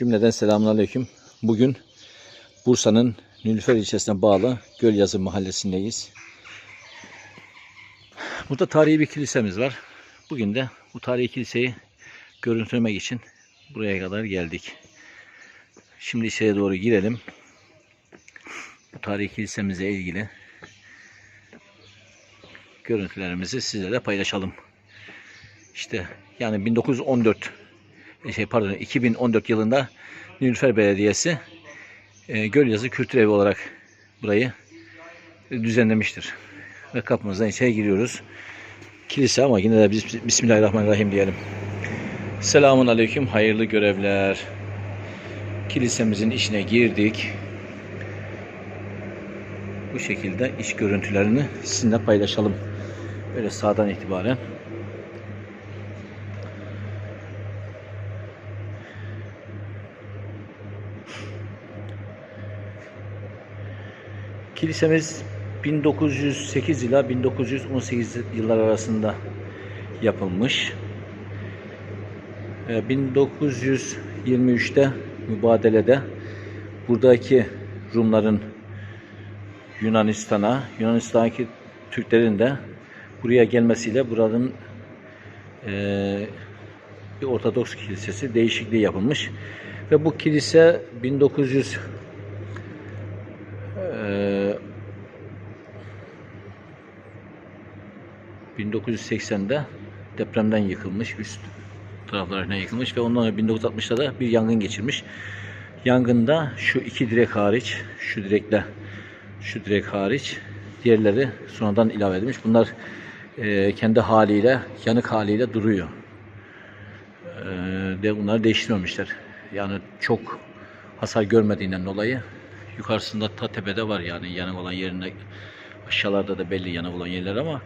Cümleden selamünaleyküm. Bugün Bursa'nın Nülüfer ilçesine bağlı Gölyazı mahallesindeyiz. Burada tarihi bir kilisemiz var. Bugün de bu tarihi kiliseyi görüntülemek için buraya kadar geldik. Şimdi içeri doğru girelim. Bu tarihi kilisemizle ilgili görüntülerimizi sizlerle paylaşalım. İşte yani 1914 şey pardon 2014 yılında Nilüfer Belediyesi e, Gölyazı Kültür Evi olarak burayı düzenlemiştir. Ve kapımızdan içeri giriyoruz. Kilise ama yine de biz Bismillahirrahmanirrahim diyelim. Selamun Aleyküm, hayırlı görevler. Kilisemizin içine girdik. Bu şekilde iç görüntülerini sizinle paylaşalım. Böyle sağdan itibaren. Kilisemiz 1908 ila 1918 yıllar arasında yapılmış. Ee, 1923'te mübadelede buradaki Rumların Yunanistan'a, Yunanistan'daki Türklerin de buraya gelmesiyle buranın eee, bir Ortodoks kilisesi değişikliği yapılmış. Ve bu kilise 1900 eee, 1980'de depremden yıkılmış, üst taraflarına yıkılmış ve ondan sonra 1960'da da bir yangın geçirmiş. Yangında şu iki direk hariç, şu direkle şu direk hariç diğerleri sonradan ilave edilmiş. Bunlar eee, kendi haliyle, yanık haliyle duruyor. Eee, de bunları değiştirmemişler. Yani çok hasar görmediğinden dolayı yukarısında ta tepede var yani yanık olan yerinde aşağılarda da belli yanık olan yerler ama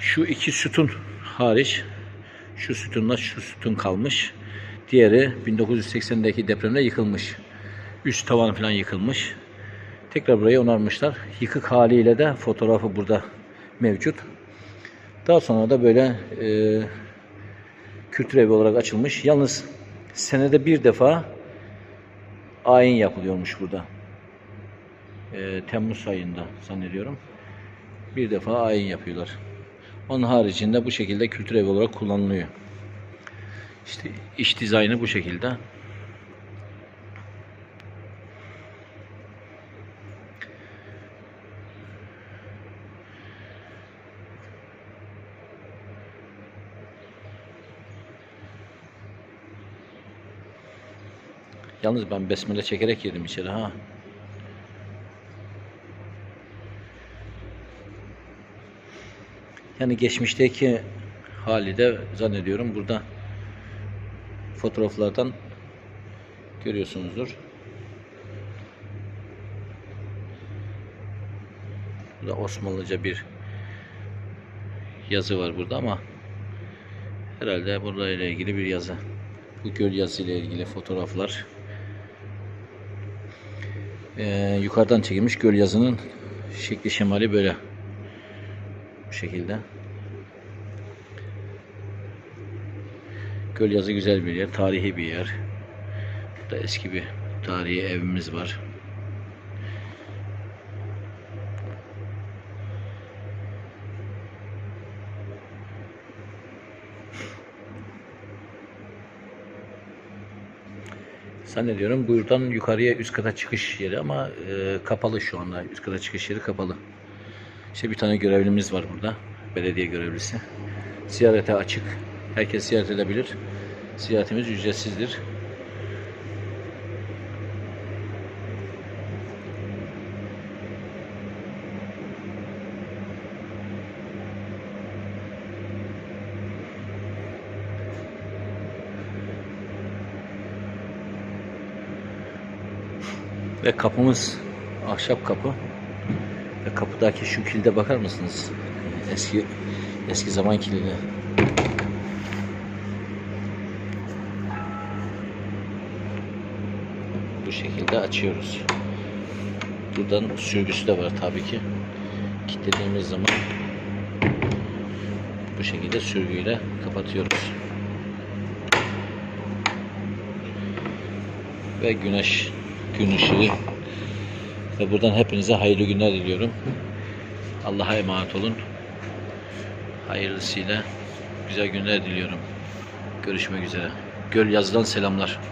şu iki sütun hariç şu sütunla şu sütun kalmış. Diğeri 1980'deki depremde yıkılmış. Üst tavan falan yıkılmış. Tekrar burayı onarmışlar. Yıkık haliyle de fotoğrafı burada mevcut. Daha sonra da böyle e, kültür evi olarak açılmış. Yalnız senede bir defa ayin yapılıyormuş burada. E, Temmuz ayında zannediyorum. Bir defa ayin yapıyorlar. Onun haricinde bu şekilde kültür evi olarak kullanılıyor. İşte iç dizaynı bu şekilde. Yalnız ben besmele çekerek yedim içeri ha. Yani geçmişteki hali de zannediyorum burada fotoğraflardan görüyorsunuzdur. Burada Osmanlıca bir yazı var burada ama herhalde burayla ilgili bir yazı. Bu göl yazı ile ilgili fotoğraflar. Ee, yukarıdan çekilmiş göl yazının şekli şemali böyle. Bu şekilde. Gölyazı güzel bir yer, tarihi bir yer. Burada eski bir tarihi evimiz var. Zannediyorum buradan yukarıya üst kata çıkış yeri ama e, kapalı şu anda. Üst kata çıkış yeri kapalı. İşte bir tane görevlimiz var burada. Belediye görevlisi. Ziyarete açık. Herkes ziyaret edebilir. Ziyaretimiz ücretsizdir. Ve kapımız ahşap kapı. Ve kapıdaki şu kilide bakar mısınız? Eski eski zaman kilidi. Bu şekilde açıyoruz. Buradan sürgüsü de var tabii ki. Kilitlediğimiz zaman bu şekilde sürgüyle kapatıyoruz. ve güneş gün ışığı. Ve buradan hepinize hayırlı günler diliyorum. Allah'a emanet olun. Hayırlısıyla güzel günler diliyorum. Görüşmek üzere. Göl yazıdan selamlar.